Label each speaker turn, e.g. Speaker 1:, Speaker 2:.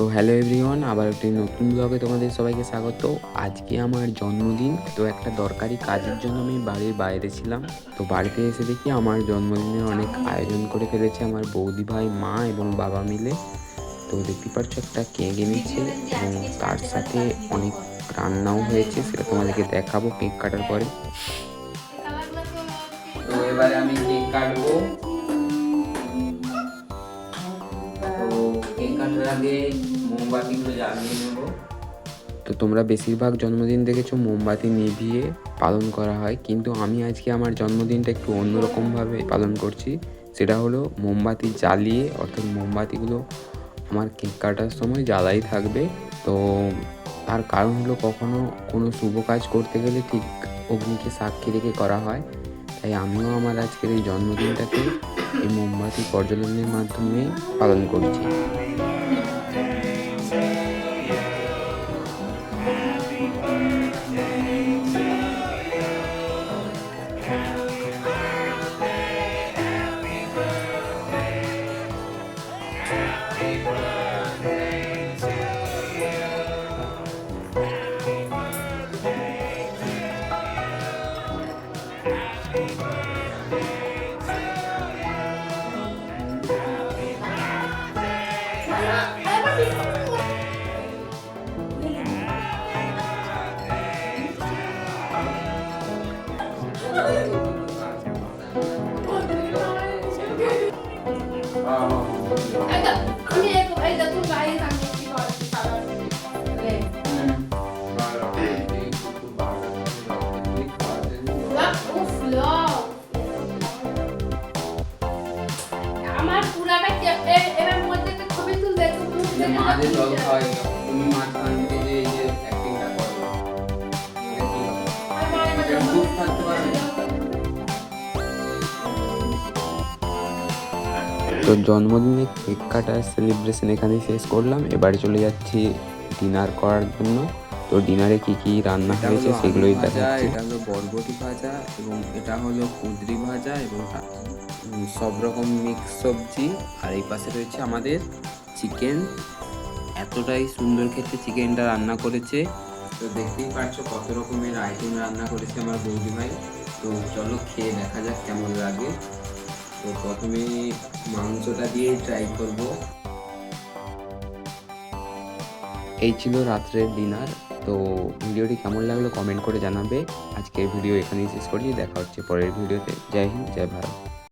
Speaker 1: তো hello everyone আবার একটি নতুন ব্লগে তোমাদের সবাইকে স্বাগত। আজকে আমার জন্মদিন, তো একটা দরকারি কাজের জন্য আমি বাড়ির বাইরে ছিলাম। তো বাড়িতে এসে দেখি আমার জন্মদিনের অনেক আয়োজন করে ফেলেছে আমার বৌদি ভাই, মা এবং বাবা মিলে। তো দেখতে পাচ্ছ একটা কেক এনেছে এবং তার সাথে অনেক রান্নাও হয়েছে, সেটা তোমাদেরকে দেখাবো কেক কাটার পরে। তো এবারে আমি কেক কাটবো। কাটার আগে মোমবাতিগুলো জ্বালিয়ে নেব। তো তোমরা বেশিরভাগ জন্মদিন দেখেছ মোমবাতি নিভিয়ে পালন করা হয়, কিন্তু আমি আজকে আমার জন্মদিনটা একটু অন্যরকমভাবে পালন করছি। সেটা হলো মোমবাতি জ্বালিয়ে, অর্থাৎ মোমবাতিগুলো আমার কেক কাটার সময় জ্বালাই থাকবে। তো তার কারণ হলো কখনো কোনো শুভ কাজ করতে গেলে ঠিক অগ্নিকে সাক্ষী রেখে করা হয়। তাই আমিও আমার আজকের এই জন্মদিনটাকে এই মোমবাতি প্রজ্বলনের মাধ্যমে পালন করছি।
Speaker 2: 아. তো মুখ
Speaker 1: জল খাওয়াই তুমি মাঝখান থেকে যে এই যে অ্যাক্টিংটা করো। এটা কি হবে?
Speaker 2: আমার এবার
Speaker 1: এটা খুব থাকতে পারে তো জন্মদিনে কেক কাটার সেলিব্রেশন এখানে শেষ করলাম। এবারে চলে যাচ্ছি ডিনার করার জন্য। তো ডিনারে কি কি রান্না হয়েছে সেগুলোই দেখাচ্ছি। এটা হলো বরবটি ভাজা এবং এটা হলো কুঁদরি ভাজা এবং সব রকম মিক্স সবজি। আর এই পাশে রয়েছে আমাদের চিকেন এতটাই সুন্দর খেতে চিকেনটা রান্না করেছে। তো দেখতেই পাচ্ছো কত রকমের আইটেম রান্না করেছে আমার বৌদি ভাই তো চলো খেয়ে দেখা যাক কেমন লাগে। তো প্রথমে মাংসটা দিয়ে ট্রাই করব। এই ছিল রাত্রের ডিনার তো ভিডিওটি কেমন লাগল কমেন্ট করে জানাবে। আজকের ভিডিও এখানেই শেষ করছি। দেখা হচ্ছে পরের ভিডিওতে জয় হিন্দ, জয় ভারত।